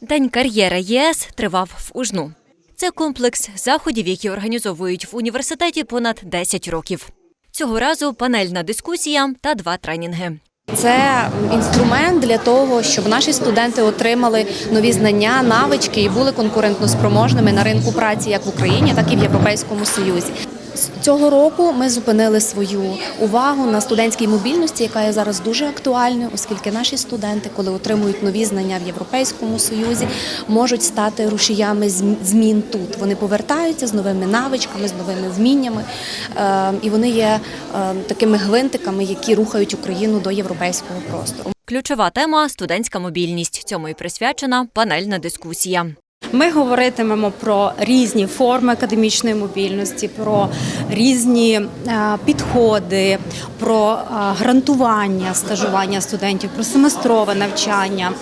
День кар'єри ЄС тривав в Ужну. Це комплекс заходів, які організовують в університеті понад 10 років. Цього разу панельна дискусія та два тренінги. Це інструмент для того, щоб наші студенти отримали нові знання, навички і були конкурентноспроможними на ринку праці як в Україні, так і в Європейському Союзі. Цього року ми зупинили свою увагу на студентській мобільності, яка є зараз дуже актуальною, оскільки наші студенти, коли отримують нові знання в Європейському Союзі, можуть стати рушіями змін тут. Вони повертаються з новими навичками, з новими вміннями, е, і вони є е, такими гвинтиками, які рухають Україну до європейського простору. Ключова тема студентська мобільність. Цьому і присвячена панельна дискусія. Ми говоритимемо про різні форми академічної мобільності, про різні е, підходи, про е, грантування стажування студентів, про семестрове навчання.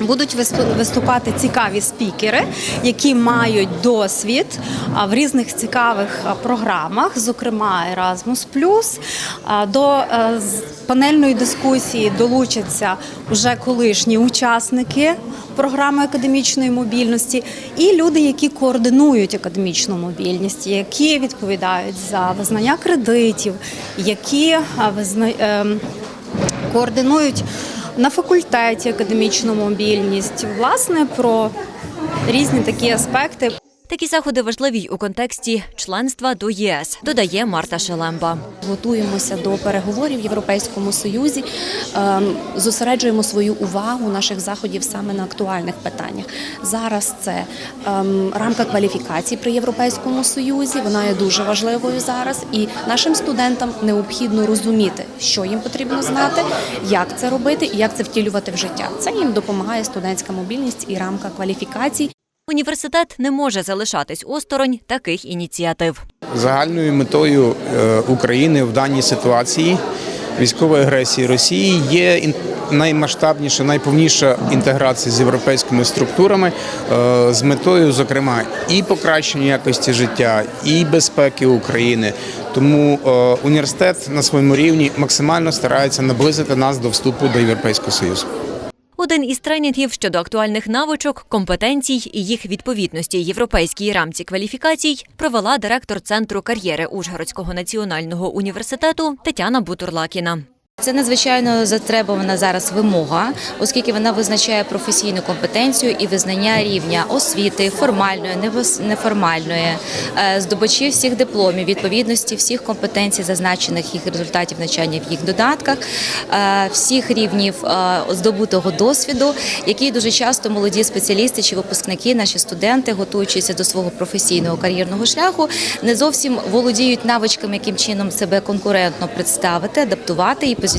Будуть висту- виступати цікаві спікери, які мають досвід в різних цікавих програмах, зокрема Erasmus+. А, До е, панельної дискусії долучаться вже колишні учасники програми академічної мобільності і люди, які координують академічну мобільність, які відповідають за визнання кредитів, які ем, координують на факультеті академічну мобільність, власне, про різні такі аспекти. Такі заходи важливі у контексті членства до ЄС, додає Марта Шелемба. Готуємося до переговорів в Європейському Союзі, ем, зосереджуємо свою увагу наших заходів саме на актуальних питаннях. Зараз це ем, рамка кваліфікацій при Європейському Союзі. Вона є дуже важливою зараз, і нашим студентам необхідно розуміти, що їм потрібно знати, як це робити і як це втілювати в життя. Це їм допомагає студентська мобільність і рамка кваліфікацій. Університет не може залишатись осторонь таких ініціатив. Загальною метою е, України в даній ситуації військової агресії Росії є наймасштабніша, найповніша інтеграція з європейськими структурами е, з метою, зокрема, і покращення якості життя, і безпеки України. Тому е, університет на своєму рівні максимально старається наблизити нас до вступу до Європейського Союзу. Один із тренінгів щодо актуальних навичок, компетенцій і їх відповідності європейській рамці кваліфікацій провела директор центру кар'єри Ужгородського національного університету Тетяна Бутурлакіна. Це надзвичайно затребувана зараз вимога, оскільки вона визначає професійну компетенцію і визнання рівня освіти, формальної, неформальної, е, здобачів всіх дипломів, відповідності всіх компетенцій, зазначених їх результатів навчання в їх додатках, е, всіх рівнів е, здобутого досвіду, які дуже часто молоді спеціалісти чи випускники, наші студенти, готуючись до свого професійного кар'єрного шляху, не зовсім володіють навичками, яким чином себе конкурентно представити, адаптувати і позиціонувати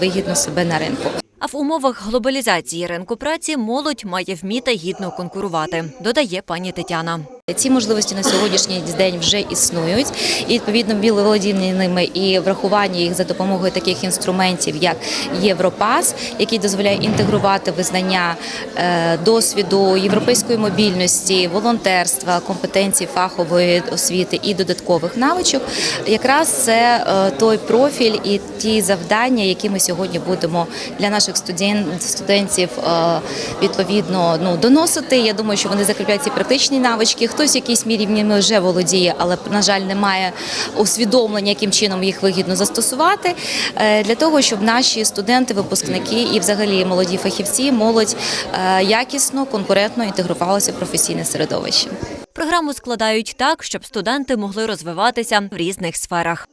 вигідно себе на ринку. А в умовах глобалізації ринку праці молодь має вміти гідно конкурувати, додає пані Тетяна. Ці можливості на сьогоднішній день вже існують, і відповідно володіння ними і врахування їх за допомогою таких інструментів, як Європас, який дозволяє інтегрувати визнання е, досвіду європейської мобільності, волонтерства, компетенцій фахової освіти і додаткових навичок. Якраз це е, той профіль і ті завдання, які ми сьогодні будемо для наших студент, студентів е, відповідно ну доносити. Я думаю, що вони закріпляють ці практичні навички. Хтось в якійсь мірі ними вже володіє, але на жаль, немає усвідомлення, яким чином їх вигідно застосувати е, для того, щоб наші студенти, випускники і, взагалі, молоді фахівці, молодь е, якісно, конкурентно інтегрувалися в професійне середовище. Програму складають так, щоб студенти могли розвиватися в різних сферах.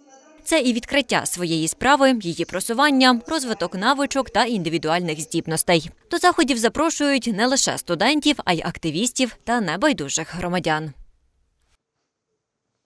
Це і відкриття своєї справи, її просування, розвиток навичок та індивідуальних здібностей. До заходів запрошують не лише студентів, а й активістів та небайдужих громадян.